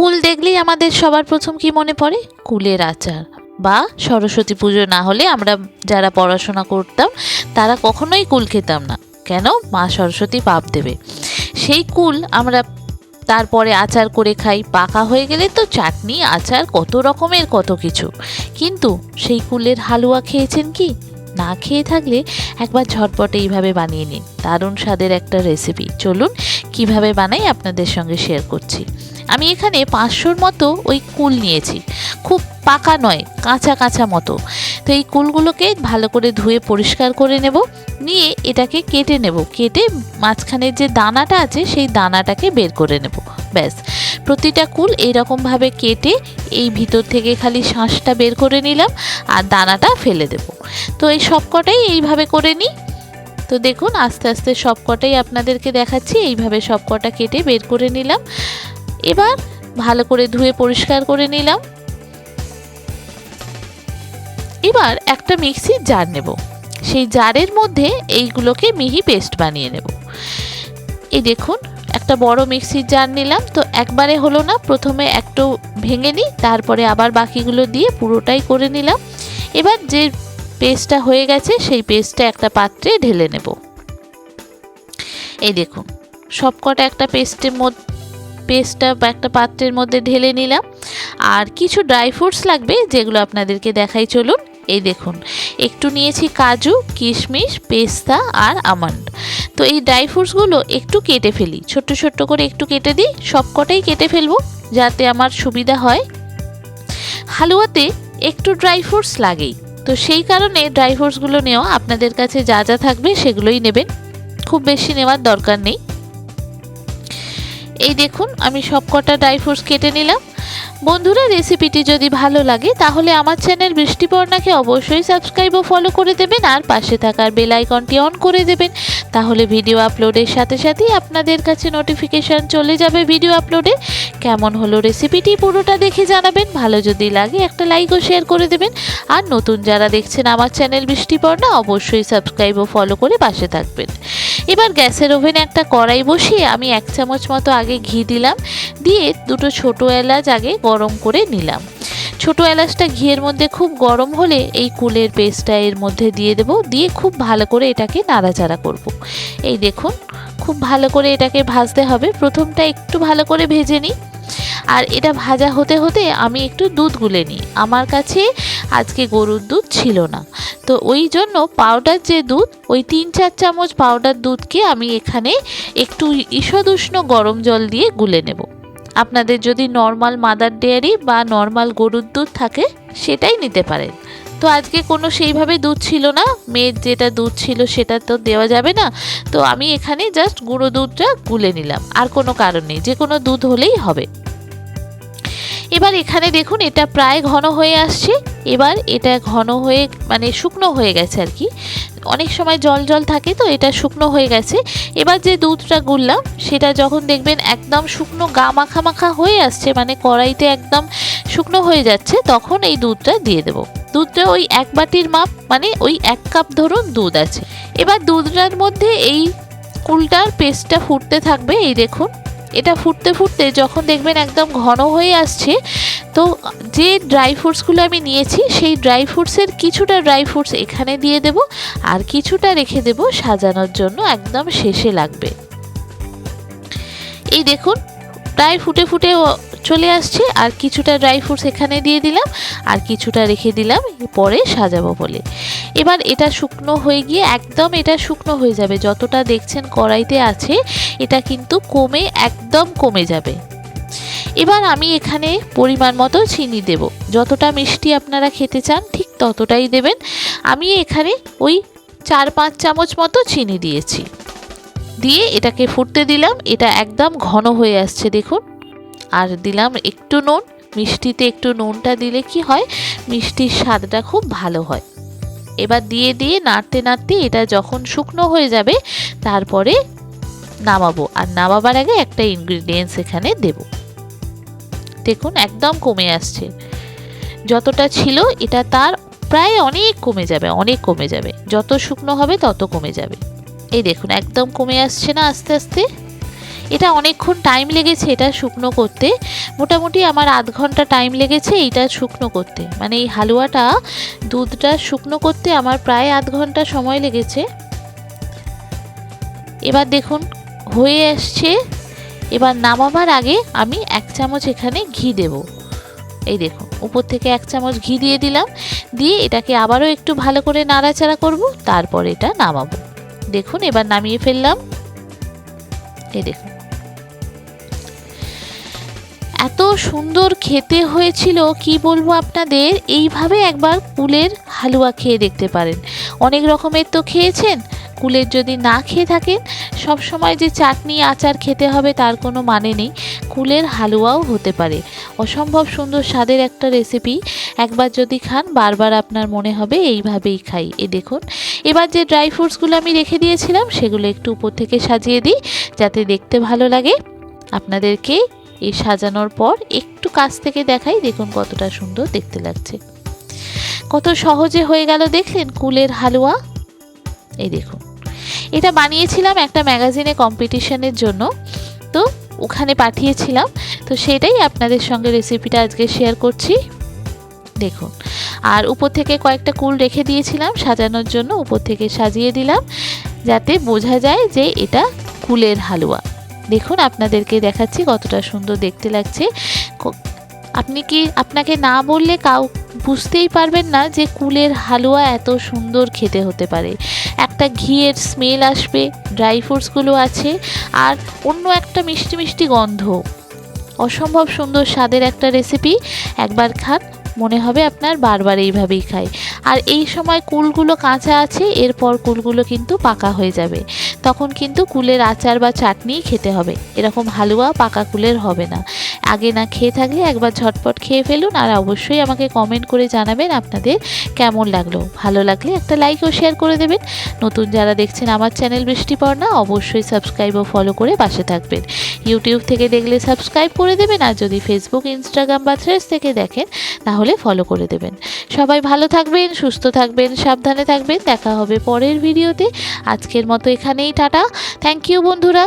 কুল দেখলেই আমাদের সবার প্রথম কি মনে পড়ে? কুলের আচার। বা সরস্বতী পুজো না হলে আমরা যারা পড়াশোনা করতাম, তারা কখনোই কুল খেতাম না। কেন? মা সরস্বতী পাপ দেবে। সেই কুল আমরা তারপরে আচার করে খাই। পাকা হয়ে গেলে তো চাটনি, আচার, কত রকমের কত কিছু। কিন্তু সেই কুলের হালুয়া খেয়েছেন কি? না খেয়ে থাকলে একবার ঝটপট এইভাবে বানিয়ে নিন। দারুণ স্বাদের একটা রেসিপি চলুন কীভাবে বানাই আপনাদের সঙ্গে শেয়ার করছি। আমি এখানে পাঁচশোর মতো ওই কুল নিয়েছি। খুব পাকা নয়, কাঁচা কাঁচা মতো। তো এই কুলগুলোকে ভালো করে ধুয়ে পরিষ্কার করে নেব। নিয়ে এটাকে কেটে নেব। কেটে মাঝখানের যে দানাটা আছে, সেই দানাটাকে বের করে নেব। ব্যাস। প্রতিটা কুল এইরকমভাবে কেটে এই ভিতর থেকে খালি শাঁসটা বের করে নিলাম আর দানাটা ফেলে দেব। তো এই সবকটাই এইভাবে করে নিই। তো দেখুন, আস্তে আস্তে সবকটাই আপনাদেরকে দেখাচ্ছি। এইভাবে সবকটা কেটে বের করে নিলাম। এবার ভালো করে ধুয়ে পরিষ্কার করে নিলাম। এবার একটা মিক্সির জার নেব। সেই জারের মধ্যে এইগুলোকে মিহি পেস্ট বানিয়ে নেব। এই দেখুন, একটা বড় মিক্সির জার নিলাম। তো একবারে হলো না, প্রথমে একটু ভেঙে নিই, তারপরে আবার বাকিগুলো দিয়ে পুরোটাই করে নিলাম। এবার যে পেস্টটা হয়ে গেছে, সেই পেস্টটা একটা পাত্রে ঢেলে নেব। এই দেখুন, সবকটা একটা পেস্টের মধ্যে পেস্টটা একটা পাত্রের মধ্যে ঢেলে নিলাম। আর কিছু ড্রাই ফ্রুটস লাগবে যেগুলো আপনাদেরকে দেখাই চলুন। এই দেখুন, একটু নিয়েছি কাজু, কিশমিশ, পেস্তা আর আমন্ড। তো এই ড্রাই ফ্রুটসগুলো একটু কেটে ফেলি, ছোট্ট ছোট্ট করে একটু কেটে দিই, সবকটাই কেটে ফেলব যাতে আমার সুবিধা হয়। হালুয়াতে একটু ড্রাই ফ্রুটস লাগেই, তো সেই কারণে ড্রাই ফ্রুটসগুলো নেওয়া আপনাদের কাছে যা যা থাকবে সেগুলোই নেবেন। খুব বেশি নেওয়ার দরকার নেই। এই দেখুন, আমি সব কটা ড্রাই ফ্রুটস কেটে নিলাম। বন্ধুরা রেসিপিটি যদি ভালো লাগে, তাহলে আমার চ্যানেল বৃষ্টিপর্ণাকে অবশ্যই সাবস্ক্রাইব ও ফলো করে দেবেন, আর পাশে থাকার বেল আইকনটি অন করে দেবেন। তাহলে ভিডিও আপলোডের সাথে সাথেই আপনাদের কাছে নোটিফিকেশান চলে যাবে ভিডিও আপলোডে কেমন হলো রেসিপিটি পুরোটা দেখে জানাবেন, ভালো যদি লাগে একটা লাইক ও শেয়ার করে দেবেন। আর নতুন যারা দেখছেন আমার চ্যানেল বৃষ্টিপর্ণা, অবশ্যই সাবস্ক্রাইব ও ফলো করে পাশে থাকবেন। এবার গ্যাসের ওভেনে একটা কড়াই বসিয়ে আমি এক চামচ মতো আগে ঘি দিলাম, দিয়ে দুটো ছোটো এলাচ আগে গরম করে নিলাম। ছোটো এলাচটা ঘিয়ের মধ্যে খুব গরম হলে এই কুলের পেস্টটা এর মধ্যে দিয়ে দেব, দিয়ে খুব ভালো করে এটাকে নাড়াচাড়া করব। এই দেখুন, খুব ভালো করে এটাকে ভাজতে হবে। প্রথমটা একটু ভালো করে ভেজে নিই। আর এটা ভাজা হতে হতে আমি একটু দুধ গুলে নিই। আমার কাছে আজকে গরুর দুধ ছিল না। তো ওই জন্য পাউডার যে দুধ, ওই তিন চার চামচ পাউডার দুধকে আমি এখানে একটু ঈষদ উষ্ণ গরম জল দিয়ে গুলে নেব। আপনাদের যদি নর্মাল মাদার ডেয়ারি বা নর্মাল গরুর দুধ থাকে, সেটাই নিতে পারেন। তো আজকে কোনো সেইভাবে দুধ ছিল না। মেয়ের যেটা দুধ ছিল সেটা তো দেওয়া যাবে না। তো আমি এখানে জাস্ট গুঁড়ো দুধটা গুলে নিলাম। আর কোনো কারণ নেই। যে কোনো দুধ হলেই হবে। এবার এখানে দেখুন, এটা প্রায় ঘন হয়ে আসছে। এবার এটা ঘন হয়ে মানে শুকনো হয়ে গেছে আর কি। অনেক সময় জল জল থাকে তো এটা শুকনো হয়ে গেছে। এবার যে দুধটা গুললাম, সেটা যখন দেখবেন একদম শুকনো গা মাখা মাখা হয়ে আসছে মানে কড়াইতে একদম শুকনো হয়ে যাচ্ছে, তখন এই দুধটা দিয়ে দেবো। দুধটা ওই এক বাটির মাপ মানে ওই এক কাপ ধরুন দুধ আছে। এবার দুধটার মধ্যে এই কুলটার পেস্টটা ফুটতে থাকবে, এই দেখুন। এটা ফুটতে ফুটতে যখন দেখবেন একদম ঘন হয়ে আসছে, তো যে ড্রাই ফ্রুটসগুলো আমি নিয়েছি, সেই ড্রাই ফ্রুটসের কিছুটা ড্রাই ফ্রুটস এখানে দিয়ে দেব, আর কিছুটা রেখে দেব সাজানোর জন্য, একদম শেষে লাগবে। এই দেখুন, প্রায় ফুটে ফুটে চলে আসছে। আর কিছুটা ড্রাই ফ্রুটস এখানে দিয়ে দিলাম, আর কিছুটা রেখে দিলাম পরে সাজাবো বলে। এবার এটা শুকনো হয়ে গিয়ে একদম এটা শুকনো হয়ে যাবে। যতটা দেখছেন কড়াইতে আছে, এটা কিন্তু কমে, একদম কমে যাবে। এবার আমি এখানে পরিমাণ মতো চিনি দেব। যতটা মিষ্টি আপনারা খেতে চান, ঠিক ততটাই দেবেন। আমি এখানে ওই চার পাঁচ চামচ মতো চিনি দিয়েছি। দিয়ে এটাকে ফুটতে দিলাম। এটা একদম ঘন হয়ে আসছে, দেখুন। আর দিলাম একটু নুন। মিষ্টিতে একটু নুনটা দিলে কি হয়? মিষ্টির স্বাদটা খুব ভালো হয়। এবার দিয়ে দিয়ে নাড়তে নাড়তে এটা যখন শুকনো হয়ে যাবে, তারপরে নামাবো। আর নামাবার আগে একটা ইনগ্রিডিয়েন্টস এখানে দেব। দেখুন, একদম কমে আসছে। যতটা ছিল, এটা তার প্রায় অনেক কমে যাবে, অনেক কমে যাবে। যত শুকনো হবে, তত কমে যাবে। এই দেখুন, একদম কমে আসছে না আস্তে আস্তে? এটা অনেকক্ষণ টাইম লেগেছে এটা শুকনো করতে। মোটামুটি আমার আধ ঘণ্টা টাইম লেগেছে এইটা শুকনো করতে। মানে এই হালুয়াটা, দুধটা শুকনো করতে আমার প্রায় আধ ঘণ্টা সময় লেগেছে। এবার দেখুন, হয়ে আসছে। এবার নামাবার আগে আমি এক চামচ এখানে ঘি দেব। এই দেখুন, উপর থেকে এক চামচ ঘি দিয়ে দিলাম। দিয়ে এটাকে আবারও একটু ভালো করে নাড়াচাড়া করব, তারপর এটা নামাবো। দেখুন, এবার নামিয়ে ফেললাম। এই দেখুন এত সুন্দর খেতে হয়েছিল, কি বলব আপনাদের? এইভাবে একবার কুলের হালুয়া খেয়ে দেখতে পারেন। অনেক রকমের তো খেয়েছেন, কুলের যদি না খেয়ে থাকেন সব সময় যে চাটনি, আচার খেতে হবে তার কোনো মানে নেই, কুলের হালুয়াও হতে পারে। অসম্ভব সুন্দর স্বাদের একটা রেসিপি একবার যদি খান, বারবার আপনার মনে হবে, এইভাবেই খাই। এ দেখুন, এবার যে ড্রাই ফ্রুটসগুলো আমি রেখে দিয়েছিলাম, সেগুলো একটু উপর থেকে সাজিয়ে দিই, যাতে দেখতে ভালো লাগে। আপনাদেরকে এই সাজানোর পর একটু কাছ থেকে দেখাই দেখুন কতটা সুন্দর দেখতে লাগছে। কত সহজে হয়ে গেল দেখলেন কুলের হালুয়া? এই দেখুন। এটা বানিয়েছিলাম একটা ম্যাগাজিনে কম্পিটিশনের জন্য। তো ওখানে পাঠিয়েছিলাম। তো সেটাই আপনাদের সঙ্গে রেসিপিটা আজকে শেয়ার করছি। দেখুন। আর উপর থেকে কয়েকটা কুল রেখে দিয়েছিলাম সাজানোর জন্য। উপর থেকে সাজিয়ে দিলাম। যাতে বোঝা যায় যে এটা কুলের হালুয়া। দেখুন আপনাদেরকে দেখাচ্ছি কতটা সুন্দর দেখতে লাগছে। আপনি কি, আপনাকে না বললে কাউ, বুঝতেই পারবেন না যে কুলের হালুয়া এত সুন্দর খেতে হতে পারে। একটা ঘিয়ের স্মেল আসবে ড্রাই ফ্রুটসগুলো আছে, আর অন্য একটা মিষ্টি মিষ্টি গন্ধ। অসম্ভব সুন্দর স্বাদের একটা রেসিপি একবার খান, মনে হবে আপনার বারবার এইভাবেই খায়। আর এই সময় কুলগুলো কাঁচা আছে, এরপর কুলগুলো কিন্তু পাকা হয়ে যাবে। তখন কিন্তু কুলের আচার বা চাটনি খেতে হবে। এরকম হালুয়া পাকা কুলের হবে না। আগে না খেয়ে থাকলে একবার ঝটপট খেয়ে ফেলুন আর অবশ্যই আমাকে কমেন্ট করে জানাবেন আপনাদের কেমন লাগল। ভালো লাগলে একটা লাইক ও শেয়ার করে দেবেন। নতুন যারা দেখছেন আমার চ্যানেল বৃষ্টিপর্ণা অবশ্যই সাবস্ক্রাইব ও ফলো করে পাশে থাকবেন। ইউটিউব থেকে দেখলে সাবস্ক্রাইব করে দেবেন আর যদি ফেসবুক ইনস্টাগ্রাম বা থ্রেস থেকে দেখেন, তাহলে ফলো করে দেবেন। সবাই ভালো থাকবেন, সুস্থ থাকবেন, সাবধানে থাকবেন। দেখা হবে পরের ভিডিওতে আজকের মতো এখানেই। টাটা। থ্যাংক ইউ বন্ধুরা।